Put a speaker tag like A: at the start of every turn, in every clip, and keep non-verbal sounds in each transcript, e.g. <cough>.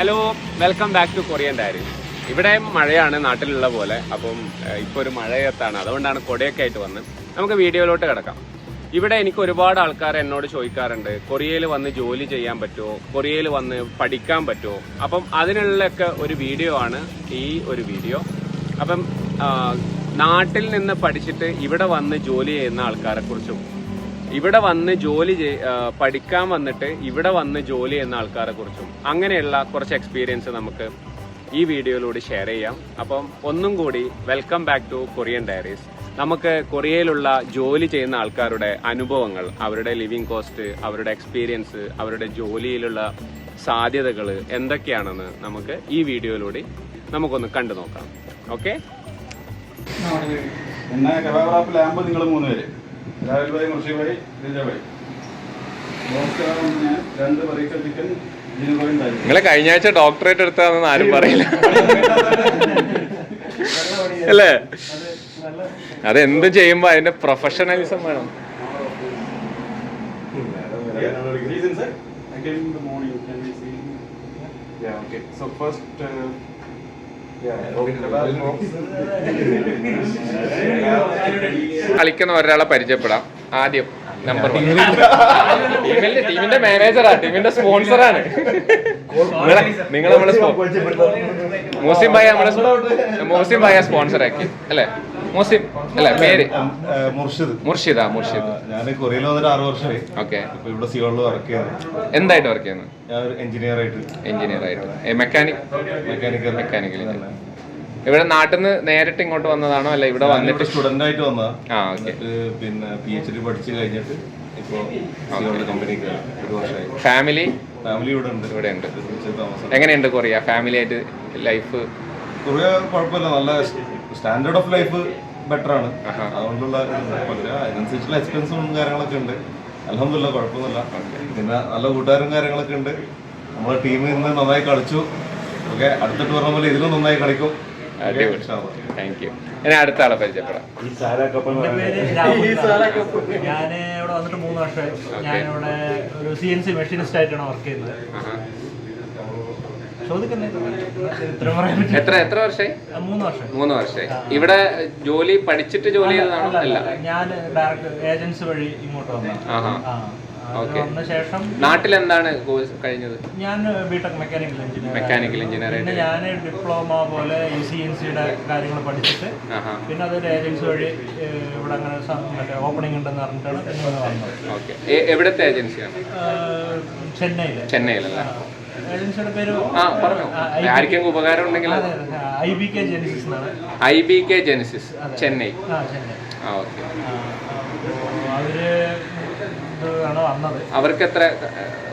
A: Hello welcome back to Korean diary ഇവിടെ മഴയാണ് നാട്ടിലുള്ള പോലെ. അപ്പം ഇപ്പോൾ ഒരു മഴയത്താണ്. അതുകൊണ്ടാണ് കൊടയൊക്കെ ആയിട്ട് വന്ന്. നമുക്ക് വീഡിയോയിലോട്ട് കിടക്കാം. ഇവിടെ എനിക്ക് ഒരുപാട് ആൾക്കാർ എന്നോട് ചോദിക്കാറുണ്ട് കൊറിയയിൽ വന്ന് ജോലി ചെയ്യാൻ പറ്റുമോ? കൊറിയയിൽ വന്ന് പഠിക്കാൻ പറ്റുമോ? അപ്പം അതിനുള്ളൊക്കെ ഒരു വീഡിയോ ആണ് ഈ ഒരു വീഡിയോ. അപ്പം നാട്ടിൽ നിന്ന് പഠിച്ചിട്ട് ഇവിടെ വന്ന് ജോലി ചെയ്യുന്ന ആൾക്കാരെ കുറിച്ചും ഇവിടെ വന്ന് ജോലി പഠിക്കാൻ വന്നിട്ട് ഇവിടെ വന്ന് ജോലി ചെയ്യുന്ന ആൾക്കാരെ കുറിച്ചും അങ്ങനെയുള്ള കുറച്ച് എക്സ്പീരിയൻസ് നമുക്ക് ഈ വീഡിയോയിലൂടെ ഷെയർ ചെയ്യാം അപ്പം ഒന്നും കൂടി welcome back to Korean diaries നമുക്ക് കൊറിയയിലുള്ള ജോലി ചെയ്യുന്ന ആൾക്കാരുടെ അനുഭവങ്ങൾ അവരുടെ ലിവിങ് കോസ്റ്റ് അവരുടെ എക്സ്പീരിയൻസ് അവരുടെ ജോലിയിലുള്ള സാധ്യതകൾ എന്തൊക്കെയാണെന്ന് നമുക്ക് ഈ വീഡിയോയിലൂടെ നമുക്കൊന്ന് കണ്ടു നോക്കാം ഓക്കെ
B: ആകുമ്പോൾ നിങ്ങൾ മൂന്ന് പേര് രാഹുൽ ഭായി മുർഷി ഭായി രജ ഭായി ഡോക്ടർ ഞാൻ രണ്ട് പരീക്ഷ ചിക്കൻ
A: നിങ്ങളെ കഴിഞ്ഞ ആഴ്ച ഡോക്ടറേറ്റ് എടുത്താന്ന് ആരും പറയില്ല. <laughs> അല്ലേ? അതെന്ത് എന്ത് ചെയ്യുമ്പോ അതിന്റെ പ്രൊഫഷണലിസം വേണം?
C: Yeah, okay. So first, uh,
A: കളിക്കുന്ന ഒരാളെ പരിചയപ്പെടാം. ആദ്യം നമ്പർ ടീമിന്റെ ടീമിന്റെ മാനേജറാ ടീമിന്റെ സ്പോൺസറാണ് നിങ്ങൾ നമ്മളെ മോസിം ഭായ നമ്മളെ മോസിം ഭായ സ്പോൺസറാക്കി അല്ലേ? മോസിം അല്ല പേര്?
B: മുർഷിദ്.
A: മുർഷിദാ മുർഷിദ്.
B: ഞാൻ കൊറിയയിൽ വന്നിട്ട് ആറ് വർഷമായി
A: ഓക്കെ.
B: ഇവിടെ സിയോളിൽ വർക്ക് ചെയ്യുന്നത്
A: എന്തായിട്ട് വർക്ക് ചെയ്യുന്നത്
B: ഞാൻ ഒരു എഞ്ചിനീയർ ആയിട്ട്.
A: എഞ്ചിനീയർ ആയിട്ട്. മെക്കാനിക്
B: മെക്കാനിക്കൽ
A: മെക്കാനിക്കൽ ഇവിടെ നാട്ടിൽ നിന്ന് നേരിട്ട് ഇങ്ങോട്ട് വന്നതാണോ? അല്ല ഇവിടെ വന്നിട്ട്
B: സ്റ്റുഡന്റ് ആയിട്ട് വന്നതാ.
A: ആ ഓക്കെ.
B: പിന്നെ പി എച്ച് ഡി പഠിച്ചു കഴിഞ്ഞിട്ട്
A: ഫാമിലി
B: ഫാമിലി ഇവിടെ ഉണ്ട്.
A: ഇവിടെ ഉണ്ട്. എങ്ങനെയുണ്ട് കൊറിയ? ഫാമിലി ആയിട്ട് ലൈഫ്
B: കൊറിയ കുഴപ്പമില്ല. നല്ല സ്റ്റാൻഡേർഡ് ഓഫ് ലൈഫ് ബെറ്റർ ആണ്. അതുകൊണ്ടുള്ള കുഴപ്പമില്ല അതിനനുസരിച്ചുള്ള എക്സ്പെൻസും കാര്യങ്ങളൊക്കെ ഉണ്ട്. അലഹമില്ല കുഴപ്പമൊന്നുമില്ല. പിന്നെ നല്ല കൂട്ടുകാരും കാര്യങ്ങളൊക്കെ ഉണ്ട്. നമ്മളെ ടീം ഇന്ന് നന്നായി കളിച്ചു. ഓക്കെ അടുത്ത ടൂർണമെന്റ് ഇതിലും നന്നായി കളിക്കും.
A: താങ്ക് യു അടുത്ത ആളെ പരിചയപ്പെടാം.
D: ഞാൻ ഇവിടെ വന്നിട്ട് മൂന്ന് വർഷമായി. ഇവിടെ ഒരു സി എൻ സി മെഷീനിസ്റ്റ് ആയിട്ടാണ് വർക്ക് ചെയ്യുന്നത്
A: ആഹാ.
D: ചോദിക്കുന്നേ ഇത്ര പറയാൻ പറ്റും
A: എത്ര എത്ര വർഷമായി
D: മൂന്ന് വർഷം.
A: മൂന്ന് വർഷമായി ഇവിടെ ജോലി പഠിച്ചിട്ട് ജോലി ചെയ്തതാണോ? അല്ല
D: ഞാൻ ഡയറക്റ്റ് ഏജൻസി വഴി ഇങ്ങോട്ട് വന്നു ശേഷം
A: നാട്ടിൽ എന്താണ് കോഴ്സ് കഴിഞ്ഞത്?
D: ഞാൻ BTech mechanical engineer
A: mechanical engineer
D: പിന്നെ ഞാൻ ഡിപ്ലോമ പോലെ ഇ സി എൻ സിയുടെ കാര്യങ്ങൾ പഠിച്ചിട്ട് പിന്നെ അതൊരു ഏജൻസി വഴി ഇവിടെ അങ്ങനെ മറ്റേ ഓപ്പണിംഗ് ഉണ്ടെന്ന് പറഞ്ഞിട്ടാണ് പിന്നെ വന്നത്.
A: എവിടുത്തെ ഏജൻസിയാണ്
D: ചെന്നൈയിൽ.
A: ചെന്നൈയിലല്ലേ? ആ പറഞ്ഞോ. ആർക്കെങ്കിലും ഉപകാരം ഉണ്ടെങ്കിൽ
D: I B K Genesis
A: Chennai.
D: ആ
A: ഓക്കെ.
D: അവർ വന്നത്
A: അവർക്ക് എത്ര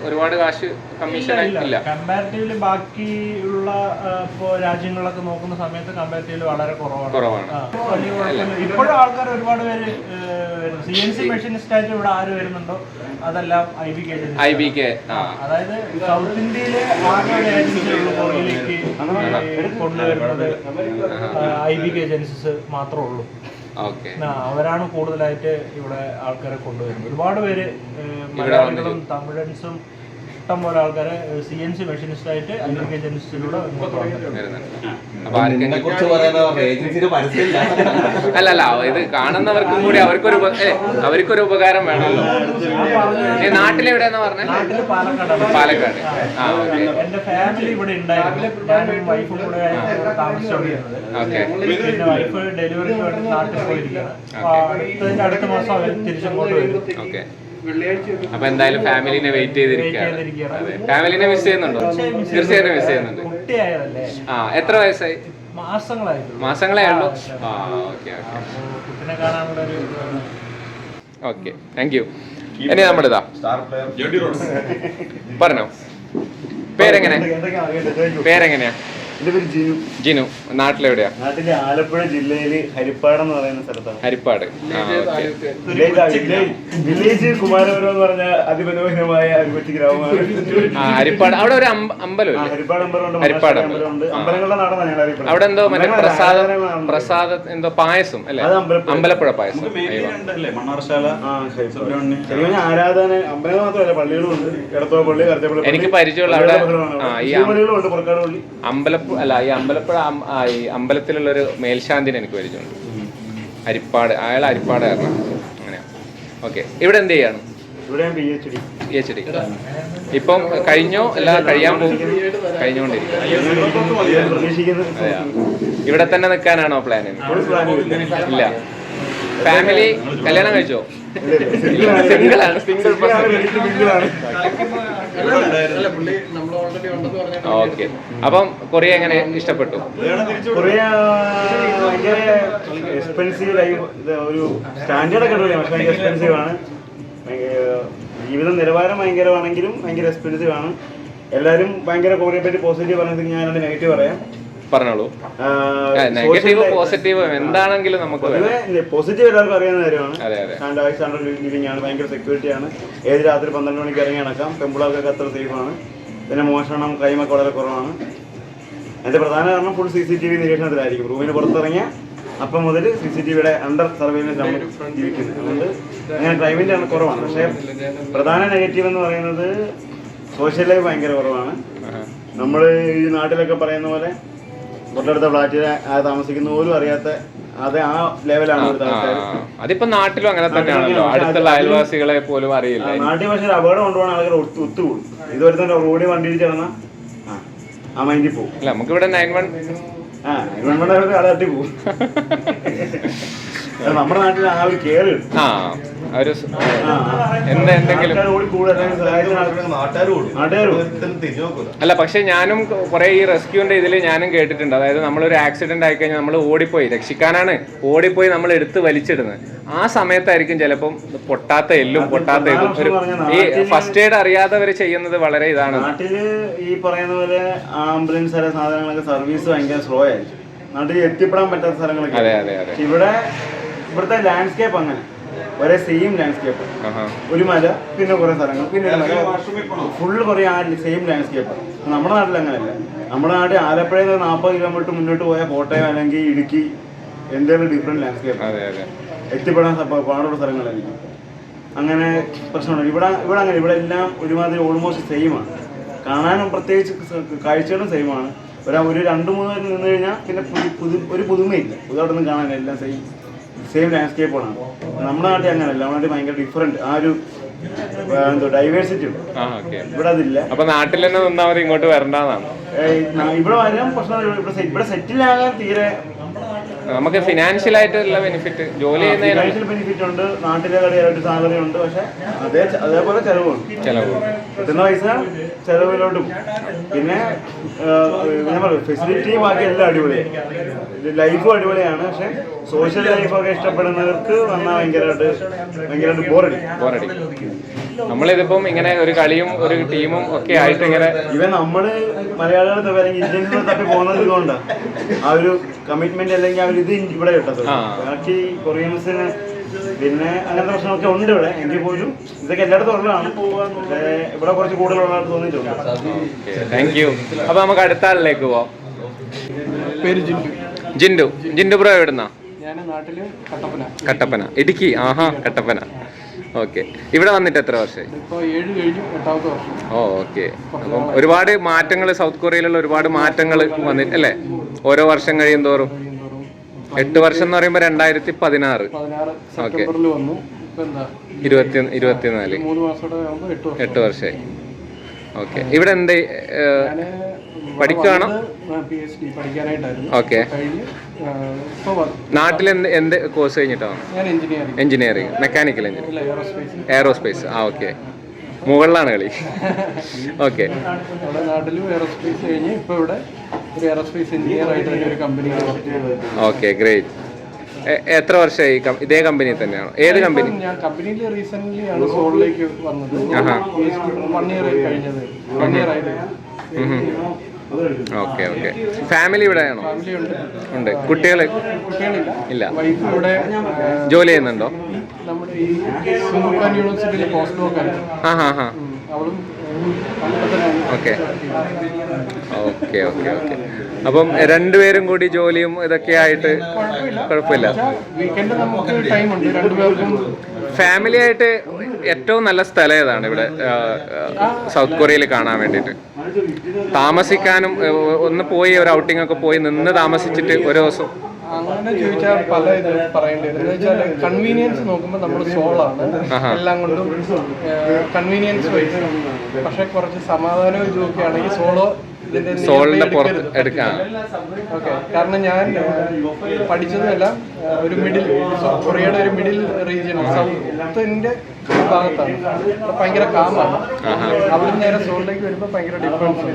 A: ഒരുപാട് കാശ് കമ്മീഷൻ ഇല്ല
D: കമ്പാരിറ്റീവ്ലി ബാക്കിയുള്ള ഇപ്പോ രാജ്യങ്ങളൊക്കെ നോക്കുന്ന സമയത്ത് കമ്പാരിറ്റീവ്ലി വളരെ കുറവാണ്.
A: കുറവാണ്.
D: ഇപ്പോഴും ആൾക്കാർ ഒരുപാട് പേര് സി എൻ സി മെഷീനിസ്റ്റ് ആയിട്ട് ഇവിടെ ആര് വരുന്നുണ്ടോ? അതെല്ലാം I B K
A: I B K
D: അതായത് സൗത്ത് ഇന്ത്യയിലെ ആകെ കൊണ്ടുവരുന്നത് ഐ ബി കെ ഏജൻസീസ് മാത്രമേ ഉള്ളൂ. അവരാണ് കൂടുതലായിട്ട് ഇവിടെ ആൾക്കാരെ കൊണ്ടുവരുന്നത്. ഒരുപാട് പേര് മലയാളികളും തമിഴൻസും ഇഷ്ടം പോലെ ആൾക്കാരെ സി എൻ സി മെഷീനിസ്റ്റ് ആയിട്ട് ഐ ബി കെ ഏജൻസിയിലൂടെ ഇങ്ങോട്ട് വന്നിട്ടുണ്ട്
A: വരുന്നുണ്ട് അപ്പൊ ആർക്കെങ്കിലും
B: കുറിച്ച് പറയാനോ
A: അല്ല അല്ല ഇത് കാണുന്നവർക്കും കൂടി അവർക്കൊരു അവർക്കൊരു ഉപകാരം വേണമല്ലോ. നാട്ടിലെവിടെയാന്ന്
D: പറഞ്ഞത് നാട്ടിൽ
A: പാലക്കാട്. പാലക്കാട്.
D: എന്റെ ഫാമിലി ഇവിടെ ഉണ്ടായിരുന്നു. ഞാനും വൈഫും കൂടെ പിന്നെ വൈഫ് ഡെലിവറിക്ക് വേണ്ടി നാട്ടിൽ പോയിരിക്കുകയാണ്. അടുത്ത മാസം അവർ തിരിച്ചങ്ങോട്ട് വരും.
A: ഓക്കെ. അപ്പൊ എന്തായാലും ഫാമിലിനെ വെയിറ്റ് ചെയ്തിരിക്കുകയാണ്. അതെ. ഫാമിലിനെ മിസ് ചെയ്യുന്നുണ്ടോ? തീർച്ചയായിട്ടും മിസ് ചെയ്യുന്നുണ്ട്. ആ എത്ര വയസ്സായി? മാസങ്ങളേ ഉള്ളൂ ആ ഓക്കെ ഓക്കെ.
D: കുട്ടിനെ കാണാനുള്ള ഒരു
A: ഓക്കെ താങ്ക് യു ഇനി നമ്മളിതാ.
B: സ്റ്റാർ പ്ലെയർ
A: പറഞ്ഞോ. പേരെങ്ങനെ? പേരെങ്ങനെയാ?
E: എന്റെ പേര് ജിനു.
A: ജിനു നാട്ടിലെവിടെയാ?
E: നാട്ടിലെ ആലപ്പുഴ ജില്ലയിൽ ഹരിപ്പാട് എന്ന് പറയുന്ന സ്ഥലത്താണ്.
A: ഹരിപ്പാട്.
E: വില്ലേജ് കുമാരപുരം എന്ന് പറഞ്ഞ അതിമനോഹരമായ ഒരു കൊച്ചു ഗ്രാമമാണ്.
A: ഹരിപ്പാട്. അവിടെ ഒരു അമ്പ- അമ്പലം
E: ഹരിപ്പാട് അമ്പലമുണ്ട്
A: ഹരിപ്പാട്
E: അമ്പലമുണ്ട് അമ്പലങ്ങളുടെ നാടാണ് ഞങ്ങൾ അറിയപ്പെടുന്നത്
A: അവിടെ എന്തോ മറ്റേ പ്രസാദ പ്രസാദ എന്തോ പായസം അല്ലേ?
E: അമ്പലപ്പുഴ.
A: അമ്പലപ്പുഴ പായസം.
E: മണ്ണാർശാല ആ ശരി ആരാധന അമ്പലങ്ങൾ മാത്രമല്ല പള്ളികളും ഉണ്ട് എടത്തോ പള്ളി കറുത്തപ്പള്ളി
A: എനിക്ക് പരിചയമുള്ള അവിടെ
E: പള്ളികളുടെ
A: അമ്പലപ്പുഴ അല്ല ഈ അമ്പലപ്പുഴ ആ, ഈ അമ്പലത്തിലുള്ള ഒരു മേൽശാന്തിനെ എനിക്ക് പരിചയമുണ്ട്. അരിപ്പാട് അയാൾ അരിപ്പാട് കാരണം അങ്ങനെയാ. ഓക്കെ. ഇവിടെ എന്ത് ചെയ്യാണ്?
E: പി എച്ച് ഡി
A: ഇപ്പം കഴിഞ്ഞോ? അല്ല കഴിയാൻ പോകും? കഴിഞ്ഞുകൊണ്ടിരിക്കും
E: പ്രതീക്ഷിക്കുന്നത്
A: ഇവിടെ തന്നെ നിൽക്കാനാണോ പ്ലാൻ ഇല്ല. ഫാമിലി കല്യാണം കഴിച്ചോ? സിംഗിൾ ആണ് സിംഗിൾ ഓക്കെ. അപ്പം കൊറിയ എങ്ങനെ ഇഷ്ടപ്പെട്ടു?
E: കൊറിയ ഭയങ്കര എക്സ്പെൻസീവ് ഒരു സ്റ്റാൻഡേർഡ് ഒക്കെ പക്ഷെ ഭയങ്കര എക്സ്പെൻസീവ് ആണ്. ജീവിത നിലവാരം ഭയങ്കരമാണെങ്കിലും ഭയങ്കര എക്സ്പെൻസീവ് ആണ്. എല്ലാവരും ഭയങ്കര കൊറിയയെ പറ്റി പോസിറ്റീവ് പറഞ്ഞത് ഞാൻ അതിന്റെ നെഗറ്റീവ് പറയാം.
A: പറഞ്ഞോളൂ. നെഗറ്റീവ് പോസിറ്റീവ് എന്താണെങ്കിലും നമുക്ക്
E: പോസിറ്റീവ് എല്ലാവർക്കും അറിയാവുന്ന കാര്യമാണ്. സ്റ്റാൻഡേർഡ് ലിവിംഗ് ആണ് ഭയങ്കര സെക്യൂരിറ്റി ആണ്. ഏത് രാത്രി പന്ത്രണ്ട് മണിക്ക് ഇറങ്ങി നടക്കാം. പെമ്പിളാർക്കൊക്കെ അത്ര സേഫ് ആണ്. പിന്നെ മോഷണം കൈമൊക്കെ വളരെ കുറവാണ്. അതിന്റെ പ്രധാന കാരണം full C C T V നിരീക്ഷണത്തിലായിരിക്കും. റൂമിന് പുറത്തിറങ്ങിയ അപ്പം മുതൽ സി സി ടി വിയുടെ അണ്ടർ സർവൈലൻസ് നമ്മൾ ജീവിക്കുന്നത് അതുകൊണ്ട് അങ്ങനെ ക്രൈമിന്റെ ആണ് കുറവാണ്. പക്ഷേ പ്രധാന നെഗറ്റീവ് എന്ന് പറയുന്നത് സോഷ്യൽ ലൈഫ് ഭയങ്കര കുറവാണ്. നമ്മൾ ഈ നാട്ടിലൊക്കെ പറയുന്ന പോലെ തൊട്ടടുത്ത ഫ്ലാറ്റിൽ താമസിക്കുന്ന പോലും അറിയാത്ത അത് ആ ലെവലാണ്
A: അതിപ്പോ നാട്ടിലും അങ്ങനെ തന്നെയാണല്ലോ. അടുത്തുള്ള അയൽവാസികളെ പോലും അറിയില്ല.
E: നാട്ടിൽ പക്ഷേ അപകടം കൊണ്ടുപോകണ ആളുകൾ ഒത്തു ഒത്തുകൂടും ഇതുവരെ തന്നെ റോഡിൽ വണ്ടി ഇടിച്ച് കിടന്നാ ആ, മൈൻഡിൽ പോകും.
A: അല്ല നമുക്കിവിടെ നയൻ വൺ
E: ആ ഗവൺമെന്റ് ആളെ തട്ടി പോകും. <laughs> നമ്മുടെ നാട്ടിൽ ആ ഒരു കേറി
A: ആ. ഒരു എന്ത് എന്തെങ്കിലും അല്ല പക്ഷെ ഞാനും കുറെ ഈ റെസ്ക്യൂന്റെ ഇതിൽ ഞാനും കേട്ടിട്ടുണ്ട്. അതായത് നമ്മളൊരു ആക്സിഡന്റ് ആയി കഴിഞ്ഞാൽ നമ്മൾ ഓടിപ്പോയി. രക്ഷിക്കാനാണ് ഓടിപ്പോയി നമ്മൾ എടുത്ത് വലിച്ചിടുന്നത് ആ സമയത്തായിരിക്കും ചിലപ്പം പൊട്ടാത്ത എല്ലും പൊട്ടാത്ത എല്ലും ഒരു ഈ ഫസ്റ്റ് എയ്ഡ് അറിയാത്തവർ ചെയ്യുന്നത് വളരെ ഇതാണ്.
E: നാട്ടിൽ ഈ പറയുന്ന പോലെ ആംബുലൻസ് സാധനങ്ങളൊക്കെ സർവീസ് ഭയങ്കര സ്ലോ ആയിരിക്കും. നാട്ടിൽ എത്തിപ്പെടാൻ പറ്റാത്ത സ്ഥലങ്ങളൊക്കെ
A: അതെ അതെ അതെ.
E: ഇവിടെ ഇവിടുത്തെ ലാൻഡ്സ്കേപ്പ് അങ്ങനെ. ഒരേ സെയിം ലാൻഡ്സ്കേപ്പ്. ഒരു മല പിന്നെ കുറെ സ്ഥലങ്ങൾ പിന്നെ ഒരു മല. ഫുള്ള് കുറെ ആ സെയിം ലാൻഡ്സ്കേപ്പ് നമ്മുടെ നാട്ടിൽ അങ്ങനെയല്ല. നമ്മുടെ നാട്ടിൽ ആലപ്പുഴയിൽ നിന്ന് നാൽപ്പത് കിലോമീറ്റർ മുന്നോട്ട് പോയാൽ കോട്ടയം അല്ലെങ്കിൽ ഇടുക്കി എന്തെങ്കിലും ഡിഫറെന്റ് ലാൻഡ്സ്കേപ്പ്
A: അതെ അതെ.
E: എത്തിപ്പെടാൻ പാടുള്ള സ്ഥലങ്ങളായിരിക്കും. അങ്ങനെ പ്രശ്നമുണ്ട്. ഇവിടെ ഇവിടെ അങ്ങനെ ഇവിടെ എല്ലാം ഒരുമാതിരി ഓൾമോസ്റ്റ് സെയിം ആണ്. കാണാനും പ്രത്യേകിച്ച് കാഴ്ചകളും സെയിം ആണ്. ഒരു രണ്ടു മൂന്ന് പേര് നിന്ന് കഴിഞ്ഞാൽ പിന്നെ പുതു പുതു ഒരു പുതുമയില്ല. പുതുതായിട്ടൊന്നും കാണാനില്ല എല്ലാം സെയിം സെയിം ലാൻഡ്സ്കേപ്പുകളാണ് നമ്മുടെ നാട്ടിൽ അങ്ങനെയല്ല. നമ്മുടെ നാട്ടിൽ ഭയങ്കര ഡിഫറെന്റ് ആ ഒരു എന്തോ ഡൈവേഴ്സിറ്റി ഉണ്ട്. ഇവിടെ അതില്ല.
A: അപ്പൊ നാട്ടിൽ തന്നെ നിന്നാ മതി ഇങ്ങോട്ട് വരണ്ടെന്നാണ്.
E: ഇവിടെ വരാൻ പ്രശ്നം ഇവിടെ സെ- ഇവിടെ സെറ്റിൽ ആകാൻ തീരെ
A: നമുക്ക് ഫിനാൻഷ്യൽ ആയിട്ടുള്ള ബെനിഫിറ്റ് ജോലി ചെയ്യുന്നതിന്
E: ബെനിഫിറ്റ് ഉണ്ട് നാട്ടിലെ കടയായിട്ട് സാലറി ഉണ്ട് പക്ഷെ അതേ അതേപോലെ ചെലവുണ്ട്
A: ചെലവ്
E: കിട്ടുന്ന പൈസ ചെലവിലോട്ടും. പിന്നെ ഞാൻ പറയും ഫെസിലിറ്റി ബാക്കി എല്ലാം അടിപൊളിയാണ് ലൈഫും അടിപൊളിയാണ് പക്ഷെ സോഷ്യൽ ലൈഫൊക്കെ ഇഷ്ടപ്പെടുന്നവർക്ക് വന്നാൽ ഭയങ്കരമായിട്ട് ഭയങ്കരമായിട്ട് ബോറടി
A: ബോറടി നമ്മളിതിപ്പം ഇങ്ങനെ ഒരു കളിയും ഒരു ടീമും ഒക്കെ ആയിട്ട് ഇങ്ങനെ
E: ഇവൻ നമ്മൾ തപ്പി അല്ലെങ്കിൽ തപ്പി പോകുന്നത് കൊണ്ടാണ് ആ ഒരു കമ്മിറ്റ്മെന്റ് അല്ലെങ്കിൽ ആ ഒരു ഇത് ഇവിടെ കിട്ടത്തുള്ളൂ. ബാക്കി കൊറിയൻസിന് പിന്നെ അങ്ങനത്തെ പ്രശ്നമൊക്കെ ഉണ്ട് ഇവിടെ. എങ്കിൽ പോലും ഇതൊക്കെ എല്ലായിടത്തും ഉള്ളതാണ്. ഇവിടെ കുറച്ച് കൂടുതലുള്ളതായിട്ട് തോന്നിയിട്ടുണ്ട്.
A: താങ്ക് യു അപ്പൊ നമുക്ക് അടുത്ത ആളിലേക്ക് പോവാം.
C: പേര് ജിൻഡു.
A: ജിൻഡു. ജിൻഡു ബ്രോ എവിടുന്നാ?
C: ഞാൻ നാട്ടിൽ കട്ടപ്പന.
A: കട്ടപ്പന. ഇടുക്കി. ആഹാ കട്ടപ്പന. ഓക്കെ. ഇവിടെ വന്നിട്ട് എത്ര വർഷമായി? ഓ ഓക്കെ. അപ്പം ഒരുപാട് മാറ്റങ്ങൾ സൗത്ത് കൊറിയയിലുള്ള ഒരുപാട് മാറ്റങ്ങൾ വന്നിട്ട് അല്ലേ? ഓരോ വർഷം കഴിയും തോറും എട്ട് വർഷം എന്ന് പറയുമ്പോൾ രണ്ടായിരത്തി പതിനാറ്
C: ഓക്കെ.
A: ഇരുപത്തി ഇരുപത്തിനാല്.
C: എട്ട് വർഷം.
A: എട്ട് വർഷമായി. ഓക്കെ. ഇവിടെ എന്ത് പഠിക്കുകയാണോ?
C: പി എച്ച് ഡി പഠിക്കാനായിട്ടായിരുന്നു.
A: ഓക്കെ
C: കഴിഞ്ഞ്
A: നാട്ടിൽ എന്ത് എന്ത് കോഴ്സ് കഴിഞ്ഞിട്ടാണ്
C: ഞാൻ engineering
A: engineering mechanical engineering
C: aerospace
A: aerospace ആ ഓക്കെ മുകളിലാണ് കളി. ഓക്കെ
C: നമ്മുടെ നാട്ടിലും എയറോസ്പേസ് കഴിഞ്ഞ് ഇവിടെ ഒരു എയറോസ്പേസ് എഞ്ചിനീയർ ആയിട്ട് തന്നെ ഒരു കമ്പനിയിൽ വർക്ക്
A: ഓക്കെ ഗ്രേറ്റ് എത്ര വർഷമായി ഇതേ കമ്പനി തന്നെയാണ്? ഏത് കമ്പനി
C: ഞാൻ കമ്പനിയിൽ റീസെന്റ് ആണ് സോളിലേക്ക് വന്നത്.
A: ആഹാ.
C: വൺ ഇയർ കഴിഞ്ഞത്. വൺ ഇയർ ആയിട്ട്.
A: Okay okay. ഫാമിലി ഇവിടെ
C: ആണോ ഉണ്ട്.
A: കുട്ടികൾ ഇല്ല. ജോലി ചെയ്യുന്നുണ്ടോ? ആ ഹാ ഹാ ഓക്കെ. Okay okay okay. അപ്പം രണ്ടുപേരും കൂടി ജോലിയും ഇതൊക്കെ ആയിട്ട് കുഴപ്പമില്ല. ഫാമിലി ആയിട്ട് ഏറ്റവും നല്ല സ്ഥലം ഏതാണ് ഇവിടെ? സൗത്ത് കൊറിയയിൽ കാണാൻ വേണ്ടിയിട്ട്? താമസിക്കാനും ഒന്ന് പോയി ഒരു ഔട്ടിംഗ് ഒക്കെ പോയി നിന്ന് താമസിച്ചിട്ട് ഒരു ദിവസം.
C: അങ്ങനെ ചോദിച്ചാൽ പല ഇത് പറയേണ്ടി വരും. എന്ന് വെച്ചാൽ കൺവീനിയൻസ് നോക്കുമ്പോൾ നമ്മൾ സോളാണ് എല്ലാം കൊണ്ടും കൺവീനിയൻസ് വൈസ് പക്ഷെ കുറച്ച് സമാധാനവും ഇതുമൊക്കെ ആണെങ്കിൽ സോളോ
A: സോളിന്റെ പുറത്ത്. എടുക്കാം.
C: ഓക്കെ. കാരണം ഞാൻ പഠിച്ചതെല്ലാം ഒരു മിഡിൽ കൊറിയയുടെ ഒരു മിഡിൽ റീജിയൻ സൗത്തിന്റെ ഭാഗത്താണ്. ഭയങ്കര കാമാണ് അവിടെ നേരെ സോളിലേക്ക് വരുമ്പോൾ ഭയങ്കര ഡിഫറൻസ്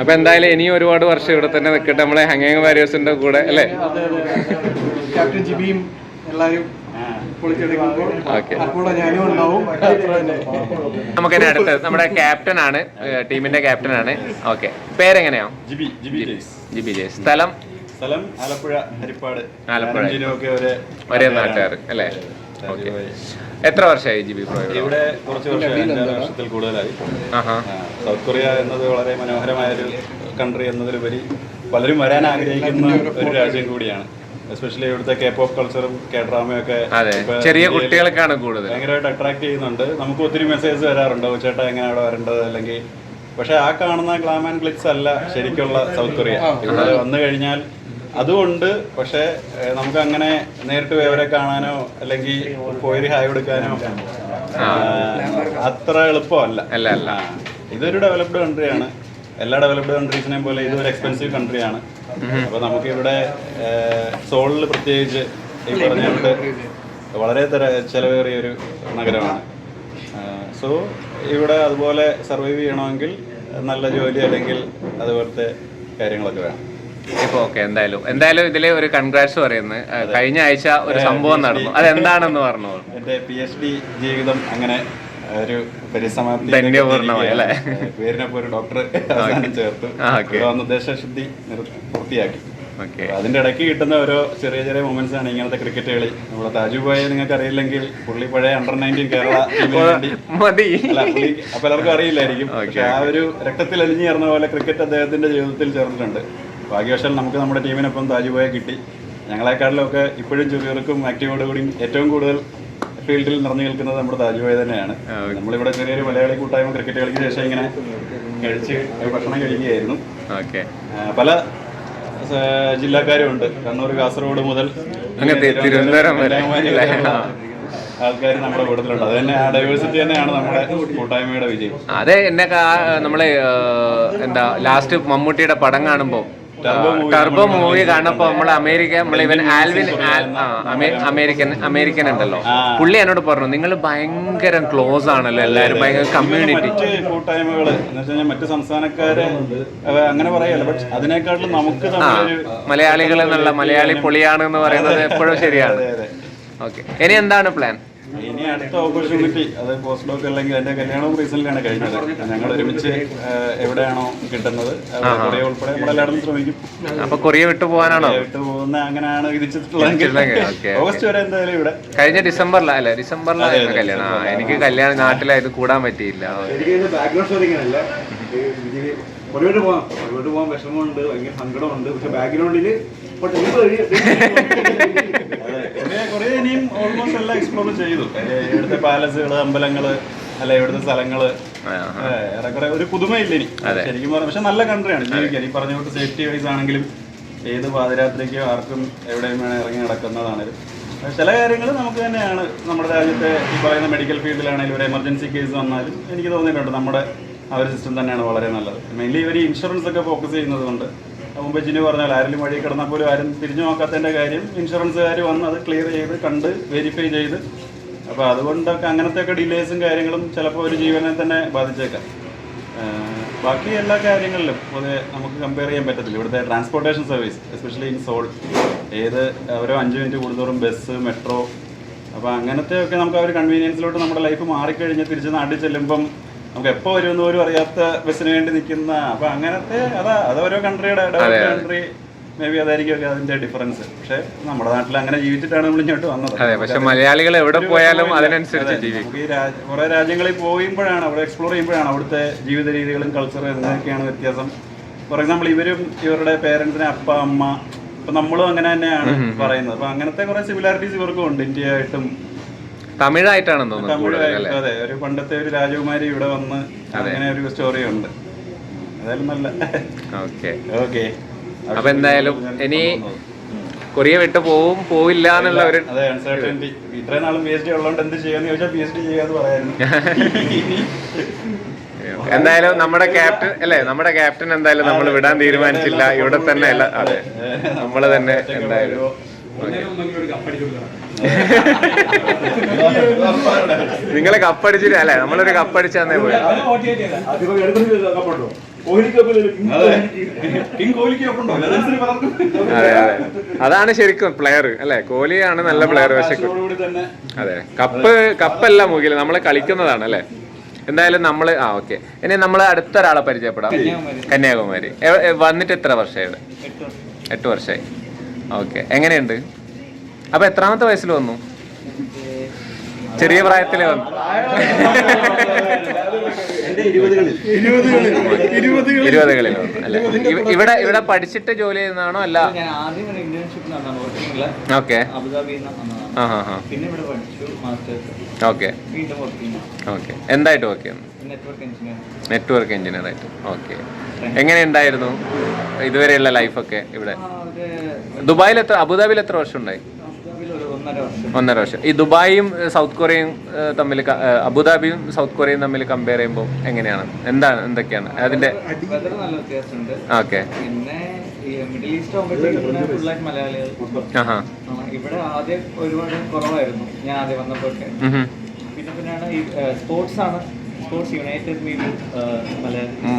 A: അപ്പൊ എന്തായാലും ഇനിയും ഒരുപാട് വർഷം ഇവിടെ തന്നെ നിൽക്കട്ടെ. നമ്മളെ ഹങ്ങിങ് വാരിയേഴ്സിന്റെ കൂടെ അല്ലേ?
C: ക്യാപ്റ്റൻ ജിബിയും എല്ലാവരും തന്നെ
A: അടുത്ത് നമ്മുടെ ക്യാപ്റ്റൻ ആണ് ടീമിന്റെ ക്യാപ്റ്റൻ ആണ്. ഓക്കെ. പേരെങ്ങനെയാ?
F: ജിബി ജിബി ജെയ്സ്.
A: ജിബി ജെ സ്ഥലം?
F: സ്ഥലം ആലപ്പുഴ ഹരിപ്പാട്.
A: ആലപ്പുഴ.
F: ഒരേ
A: നാട്ടുകാർ അല്ലേ? ഓക്കെ. എത്ര വർഷമായി ജിബി പ്രോ ഇവിടെ?
F: കുറച്ച് വർഷം അഞ്ചാറ് വർഷത്തിൽ കൂടുതലായി.
A: ആഹാ.
F: സൗത്ത് കൊറിയ എന്നത് വളരെ മനോഹരമായ ഒരു കൺട്രി എന്നതിലുപരി പലരും വരാൻ ആഗ്രഹിക്കുന്ന ഒരു രാജ്യം കൂടിയാണ്. എസ്പെഷ്യലി ഇവിടുത്തെ കെ പോപ്പ് കൾച്ചറും കെ ഡ്രാമയും ഒക്കെ
A: അതെ.
F: ഇപ്പൊ
A: ചെറിയ കുട്ടികൾക്കാണ് കൂടുതൽ.
F: ഭയങ്കരമായിട്ട് അട്രാക്ട് ചെയ്യുന്നുണ്ട്. നമുക്ക് ഒത്തിരി മെസ്സേജ് വരാറുണ്ട്. ചേട്ടാ എങ്ങനെ അവിടെ വരേണ്ടത്? അല്ലെങ്കിൽ പക്ഷെ ആ കാണുന്ന ഗ്ലാം ആൻഡ് ഗ്ലിറ്റ്സ് അല്ല ശരിക്കുള്ള സൗത്ത് കൊറിയ ഇവിടെ വന്നു കഴിഞ്ഞാൽ അതുകൊണ്ട് പക്ഷെ നമുക്ക് അങ്ങനെ നേരിട്ട് വേവരെ അവരെ കാണാനോ അല്ലെങ്കിൽ പോയി ഹായ് കൊടുക്കാനോ അത്ര എളുപ്പമല്ല.
A: അല്ല അല്ല.
F: ഇതൊരു ഡെവലപ്ഡ് കൺട്രിയാണ് എല്ലാ ഡെവലപ്ഡ് കൺട്രീസിനെയും പോലെ ഇതൊരു എക്സ്പെൻസീവ് കൺട്രിയാണ് അപ്പോൾ നമുക്ക് ഇവിടെ സോളിൽ പ്രത്യേകിച്ച് ഈ പറഞ്ഞിട്ട് വളരെ തര ചെലവേറിയ ഒരു നഗരമാണ് സോ ഇവിടെ അതുപോലെ സർവൈവ് ചെയ്യണമെങ്കിൽ നല്ല ജോലി അല്ലെങ്കിൽ അതുപോലത്തെ കാര്യങ്ങളൊക്കെ വേണം.
A: ഇപ്പൊ ഓക്കെ എന്തായാലും എന്തായാലും ഇതിൽ ഒരു കൺഗ്രാറ്റ്സ് പറയുന്നു. കഴിഞ്ഞ ആഴ്ച ഒരു സംഭവം നടന്നു. അതെന്താണെന്ന് പറഞ്ഞു
F: എന്റെ പി എച്ച് ഡി ജീവിതം അങ്ങനെ ഒരു പരിസമാപ്തി
A: അല്ലേ?
F: പേരിനൊപ്പം ഒരു ഡോക്ടർ ചേർത്തു. വന്ന് പൂർത്തിയാക്കി. അതിന്റെ ഇടയ്ക്ക് കിട്ടുന്ന ഓരോ ചെറിയ ചെറിയ മൊമെന്റ്സ് ആണ് ഇങ്ങനത്തെ ക്രിക്കറ്റ് കളി. നമ്മുടെ താജു പോയ നിങ്ങൾക്ക് അറിയില്ലെങ്കിൽ പുള്ളി പഴയ അണ്ടർ നയന്റീൻ കേരള എല്ലാവർക്കും അറിയില്ലായിരിക്കും. പക്ഷെ ആ ഒരു രക്തത്തിൽ അലിഞ്ഞു ചേർന്ന പോലെ ക്രിക്കറ്റ് അദ്ദേഹത്തിന്റെ ജീവിതത്തിൽ ചേർന്നിട്ടുണ്ട്. ഭാഗ്യവശാൽ നമുക്ക് നമ്മുടെ ടീമിനൊപ്പം താജു പോയ കിട്ടി. ഞങ്ങളെക്കാട്ടിലൊക്കെ ഇപ്പോഴും ചെറിയവർക്കും ആക്റ്റീവോട് കൂടി ഏറ്റവും കൂടുതൽ ഫീൽഡിൽ നിറഞ്ഞു നിൽക്കുന്നത് നമ്മുടെ താജുബോയ തന്നെയാണ്. നമ്മളിവിടെ ചെറിയൊരു മലയാളി കൂട്ടായ്മ ക്രിക്കറ്റ് കളിക്ക് ശേഷം ഇങ്ങനെ കഴിച്ച് ഭക്ഷണം കഴിക്കുകയായിരുന്നു.
A: ഓക്കെ.
F: പല ജില്ലക്കാരും ഉണ്ട് കണ്ണൂർ കാസർഗോഡ് മുതൽ
A: തിരുവനന്തപുരം.
F: ആൾക്കാർ നമ്മുടെ കൂട്ടത്തിലുണ്ട്. അത് തന്നെ ഡൈവേഴ്സിറ്റി തന്നെയാണ് നമ്മുടെ കൂട്ടായ്മയുടെ വിജയം.
A: അതെ എന്നെ നമ്മളെ എന്താ ലാസ്റ്റ് മമ്മൂട്ടിയുടെ പടം കാണുമ്പോ
F: Turbo movie
A: ടർബോ മൂവി
F: കാണപ്പോ
A: കാണുമ്പോ നമ്മൾ അമേരിക്ക നമ്മൾ ഇവൻ ആൽവിൻ ആ, അമേരിക്കൻ അമേരിക്കൻ ഉണ്ടല്ലോ. പുള്ളി എന്നോട് പറഞ്ഞു നിങ്ങൾ ഭയങ്കര ക്ലോസ് ആണല്ലോ എല്ലാരും ഭയങ്കര കമ്മ്യൂണിറ്റി
F: മറ്റ് കൂട്ടായ്മകൾ മറ്റ് സംസ്ഥാനക്കാര് അങ്ങനെ പറയല്ല. പക്ഷെ അതിനേക്കാട്ടിലും നമുക്ക്
A: ആ മലയാളികൾ എന്നുള്ള മലയാളി പൊളിയാണ് എന്ന് പറയുന്നത് എപ്പോഴും ശരിയാണ്. ഓക്കെ ഇനി എന്താണ് പ്ലാൻ
F: ഇനി അടുത്ത ഓപ്പർച്യൂണിറ്റി അത് പോസ്റ്റ് ഡോക്ക് അല്ലെങ്കിൽ എന്റെ കല്യാണം റീസെന്റിലാണ് കഴിഞ്ഞത്. ഞങ്ങൾ ഒരുമിച്ച് എവിടെയാണോ കിട്ടുന്നത് അവിടെ കൊറിയ ഉൾപ്പെടെ നമ്മളെല്ലായിടത്തും ശ്രമിക്കും.
A: അപ്പൊ കൊറിയ വിട്ടു പോകാനാണോ?
F: വിട്ടു പോകുന്ന അങ്ങനെയാണ്
A: ഓക്കേ,
F: ഓഗസ്റ്റ് വരെ എന്തായാലും ഇവിടെ.
A: കഴിഞ്ഞ ഡിസംബറിലാ അല്ലേ? ഡിസംബറിലായിരുന്നു കല്യാണം. എനിക്ക് കല്യാണം നാട്ടിലായത് കൂടാൻ പറ്റിയില്ല.
F: എനിക്ക് ബാക്ക്ഗ്രൗണ്ട് സ്റ്റോറി ഇങ്ങനെയല്ല ഒരുപാട് പോകാം. ഒരുപാട് പോകാൻ വിഷമമുണ്ട് ഭയങ്കര സങ്കടമുണ്ട്. പക്ഷെ ബാക്ക്ഗ്രൗണ്ടിൽ <laughs> കുറേ ഇനിയും ഓൾമോസ്റ്റ് എല്ലാം എക്സ്പ്ലോർ ചെയ്തു. ഇവിടുത്തെ പാലസുകൾ അമ്പലങ്ങൾ അല്ല ഇവിടുത്തെ സ്ഥലങ്ങൾ. ഏറെക്കുറെ ഒരു പുതുമയില്ല ഇനി. ശരിക്കും പറഞ്ഞാൽ പക്ഷെ നല്ല കൺട്രിയാണ് ജീവിക്കാൻ. ഈ പറഞ്ഞ പോലെ സേഫ്റ്റി വൈസ് ആണെങ്കിലും ഏത് പാതിരാത്രിക്കും ആർക്കും എവിടെയും വേണേൽ ഇറങ്ങി നടക്കുന്നതാണേലും ചില കാര്യങ്ങൾ നമുക്ക് തന്നെയാണ് നമ്മുടെ രാജ്യത്തെ ഈ പറയുന്ന മെഡിക്കൽ ഫീൽഡിലാണെങ്കിലും ഒരു എമർജൻസി കേസ് വന്നാലും എനിക്ക് തോന്നിയിട്ടുണ്ട് നമ്മുടെ ആ ഒരു സിസ്റ്റം തന്നെയാണ് വളരെ നല്ലത്. മെയിൻലി ഇവർ ഇൻഷുറൻസ് ഒക്കെ ഫോക്കസ് ചെയ്യുന്നത് കൊണ്ട് മുമ്പ് പറഞ്ഞാൽ ആരെങ്കിലും വഴി കിടന്നാൽ പോലും ആരും തിരിഞ്ഞു നോക്കാത്തതിന്റെ കാര്യം ഇൻഷുറൻസുകാർ വന്ന് അത് ക്ലിയർ ചെയ്ത് കണ്ട് വെരിഫൈ ചെയ്ത്. അപ്പോൾ അതുകൊണ്ടൊക്കെ അങ്ങനത്തെ ഒക്കെ ഡിലേസും കാര്യങ്ങളും ചിലപ്പോൾ ഒരു ജീവനെ തന്നെ ബാധിച്ചേക്കാം. ബാക്കി എല്ലാ കാര്യങ്ങളിലും പൊതുവെ നമുക്ക് കമ്പയർ ചെയ്യാൻ പറ്റത്തില്ല. ഇവിടുത്തെ transportation service especially in Seoul ഏത് ഓരോ അഞ്ച് മിനിറ്റ് കൂടുന്തോറും ബസ് മെട്രോ അപ്പോൾ അങ്ങനത്തെയൊക്കെ നമുക്ക് ആ ഒരു കൺവീനിയൻസിലോട്ട് നമ്മുടെ ലൈഫ് മാറിക്കഴിഞ്ഞ് തിരിച്ച് നാട്ടിൽ ചെല്ലുമ്പം നമുക്ക് എപ്പോ വരുമെന്ന് പോലും അറിയാത്ത ബസ്സിന് വേണ്ടി നിൽക്കുന്ന അപ്പൊ അങ്ങനത്തെ അതാ അത് ഓരോ കൺട്രിയുടെ കൺട്രി മേ ബി അതായിരിക്കും അതിന്റെ ഡിഫറൻസ് പക്ഷെ നമ്മുടെ നാട്ടിൽ അങ്ങനെ ജീവിച്ചിട്ടാണ് നമ്മൾ ഇങ്ങോട്ട് വന്നത്.
A: പക്ഷെ മലയാളികൾ എവിടെ പോയാലും അതിനനുസരിച്ച് ജീവിക്കും
F: ഈ കുറെ രാജ്യങ്ങളിൽ പോയുമ്പോഴാണ് അവിടെ എക്സ്പ്ലോർ ചെയ്യുമ്പോഴാണ് അവിടുത്തെ ജീവിത രീതികളും കൾച്ചറും എന്തൊക്കെയാണ് വ്യത്യാസം. ഫോർ എക്സാമ്പിൾ ഇവരും ഇവരുടെ പേരൻസിനെ അപ്പ അമ്മ ഇപ്പൊ നമ്മളും അങ്ങനെ തന്നെയാണ് പറയുന്നത്. അപ്പൊ അങ്ങനത്തെ കുറെ സിമിലാരിറ്റീസ് ഇവർക്കും ഉണ്ട്. ഇന്ത്യയായിട്ടും
A: തമിഴായിട്ടാണെന്ന് തോന്നുന്നു കൂടുതൽ
F: അതെ ഒരു പണ്ടത്തെ ഒരു രാജകുമാരി ഇവിടെ വന്ന് അങ്ങനെ ഒരു സ്റ്റോറി ഉണ്ട് അതായാലും നല്ല.
A: ഓക്കെ.
F: ഓക്കെ.
A: അപ്പൊ എന്തായാലും ഇനി കൊറിയ വിട്ട് പോവും പോവില്ല എന്നുള്ള ഒരു
F: ഇത്രയും നാളും പി എച്ച് ഡി ഉള്ളതുകൊണ്ട് എന്ത് ചെയ്യാന്ന് ചോദിച്ചാൽ പി എച്ച് ഡി ചെയ്യാന്ന് പറയായിരുന്നു. <laughs>
A: എന്തായാലും നമ്മുടെ ക്യാപ്റ്റൻ അല്ലേ? നമ്മുടെ ക്യാപ്റ്റൻ എന്തായാലും നമ്മൾ വിടാൻ തീരുമാനിച്ചില്ല. ഇവിടെ തന്നെ അല്ല അതെ. നമ്മൾ തന്നെ എന്തായാലും നിങ്ങളെ കപ്പടിച്ചിട്ട് അല്ലേ? നമ്മളൊരു കപ്പടിച്ചാന്നേ പോയി. അതെ അതെ അതാണ് ശരിക്കും പ്ലെയർ അല്ലെ? കോഹ്ലിയാണ് നല്ല പ്ലെയർ പക്ഷെ അതെ. കപ്പ് കപ്പല്ല മുകിൽ. നമ്മൾ കളിക്കുന്നതാണ് അല്ലേ? എന്തായാലും നമ്മൾ ആ ഓക്കെ. ഇനി നമ്മൾ അടുത്ത ഒരാളെ പരിചയപ്പെടാം. കന്യാകുമാരി. വന്നിട്ട് എത്ര വർഷമായി എട്ട് വർഷമായി ഓക്കെ. എങ്ങനെയുണ്ട്? അപ്പൊ എത്രാമത്തെ വയസ്സിൽ വന്നു? ചെറിയ പ്രായത്തിൽ വന്നു. ഇരുപതുകളിൽ വന്നു അല്ലെ? ഇവ- ഇവിടെ ഇവിടെ പഠിച്ചിട്ട് ജോലി ചെയ്യുന്നതാണോ അല്ല? ഓക്കെ. ഓക്കെ. ഓക്കെ. എന്തായിട്ട്
G: എഞ്ചിനീയർ
A: നെറ്റ്വർക്ക് എഞ്ചിനീയർ ആയിട്ട്. ഓക്കെ. എങ്ങനെയുണ്ടായിരുന്നു ഇതുവരെയുള്ള ലൈഫൊക്കെ ഇവിടെ? ദുബായിൽ എത്ര അബുദാബിയിൽ എത്ര വർഷം ഉണ്ടായി
G: ഒന്നര വർഷം.
A: ഈ ദുബായും സൗത്ത് കൊറിയയും തമ്മിൽ അബുദാബിയും സൗത്ത് കൊറിയയും തമ്മിൽ കമ്പയർ ചെയ്യുമ്പോൾ എങ്ങനെയാണ്? എന്താണ് എന്തൊക്കെയാണ്? അതിന്റെ ഓക്കെ.
G: മിഡിൽ ഈസ്റ്റ് ആകുമ്പോഴത്തേക്കും മലയാളികൾ. ഇവിടെ ആദ്യം ഒരുപാട് കുറവായിരുന്നു. ഞാൻ ആദ്യം വന്നപ്പോഴൊക്കെ. പിന്നെ പിന്നെയാണ് ഈ സ്പോർട്സ് ആണ് സ്പോർട്സ് യുണൈറ്റഡ്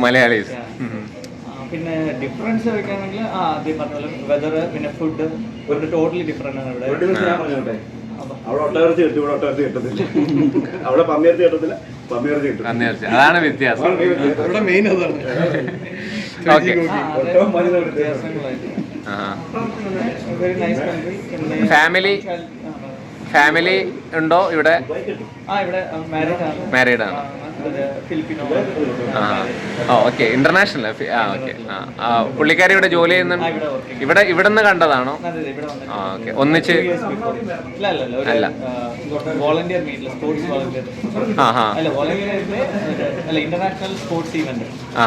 A: മലയാളീസ്.
G: പിന്നെ ഡിഫറൻസ് വെക്കുകയാണെങ്കിൽ ആ ആദ്യം പറഞ്ഞ പോലെ വെതർ പിന്നെ ഫുഡ് ഇവിടെ ടോട്ടലി ഡിഫറെന്റ് ആണ് ഇവിടെ.
F: ഒരു അവിടെ ഒട്ടകർത്തി കിട്ടും ഇവിടെ ഒട്ടകർത്തി കിട്ടത്തില്ല. അവിടെ പന്നിയിറച്ചി കിട്ടത്തില്ല പന്നിയിറച്ചി കിട്ടും.
A: അതാണ് വ്യത്യാസം.
C: ഇവിടെ മെയിൻ അതാണ്
A: ഓക്കെ.
G: ആ, അതെ, വ്യത്യാസങ്ങളായിട്ട്.
A: ആ.
G: Very nice country
A: family family ഉണ്ടോ ഇവിടെ?
G: മാരീഡ് ആണ്.
A: ആ ഓക്കെ ഇന്റർനാഷണൽ ആ ഓക്കെ ആ പുള്ളിക്കാരി ഇവിടെ ജോലി ചെയ്യുന്നുണ്ട്
G: ഇവിടെ.
A: ഇവിടെ നിന്ന് കണ്ടതാണോ? ആ ഓക്കെ ഒന്നിച്ച്
G: അല്ല.
A: ആ ഹാ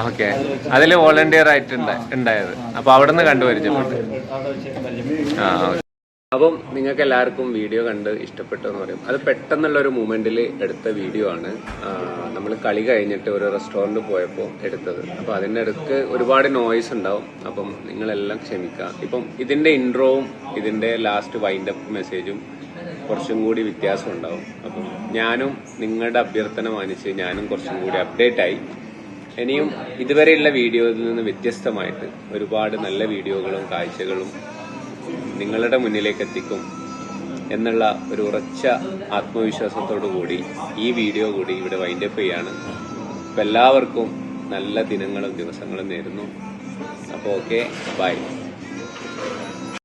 A: ഓക്കെ അതിൽ വോളണ്ടിയർ ആയിട്ട് ഉണ്ടാ- ഉണ്ടായത് അപ്പൊ അവിടെ നിന്ന്
G: പരിചയം.
A: ആ okay. അപ്പം നിങ്ങൾക്ക് എല്ലാവർക്കും വീഡിയോ കണ്ട് ഇഷ്ടപ്പെട്ടു എന്ന് പറയും. അത് പെട്ടെന്നുള്ള ഒരു മൂമെന്റിൽ എടുത്ത വീഡിയോ ആണ്. നമ്മൾ കളി കഴിഞ്ഞിട്ട് ഒരു റെസ്റ്റോറന്റ് പോയപ്പോൾ എടുത്തത്. അപ്പോൾ അതിന്റെ ഇടയ്ക്ക് ഒരുപാട് നോയ്സ് ഉണ്ടാവും. അപ്പം നിങ്ങളെല്ലാം ക്ഷമിക്കുക. ഇപ്പം ഇതിന്റെ ഇൻട്രോവും ഇതിന്റെ ലാസ്റ്റ് വൈൻഡ് അപ്പ് മെസ്സേജും കുറച്ചും കൂടി വ്യത്യാസം ഉണ്ടാവും. അപ്പം ഞാനും നിങ്ങളുടെ അഭ്യർത്ഥന മാനിച്ച് ഞാനും കുറച്ചും കൂടി അപ്ഡേറ്റ് ആയി. ഇനിയും ഇതുവരെയുള്ള വീഡിയോയിൽ നിന്ന് വ്യത്യസ്തമായിട്ട് ഒരുപാട് നല്ല വീഡിയോകളും കാഴ്ചകളും നിങ്ങളുടെ മുന്നിലേക്ക് എത്തിക്കും എന്നുള്ള ഒരു ഉറച്ച ആത്മവിശ്വാസത്തോടു കൂടി ഈ വീഡിയോ കൂടി ഇവിടെ വൈൻഡപ്പ് ചെയ്യാണ്. അപ്പം എല്ലാവർക്കും നല്ല ദിനങ്ങളും ദിവസങ്ങളും നേരുന്നു. അപ്പോൾ ഓക്കെ ബൈ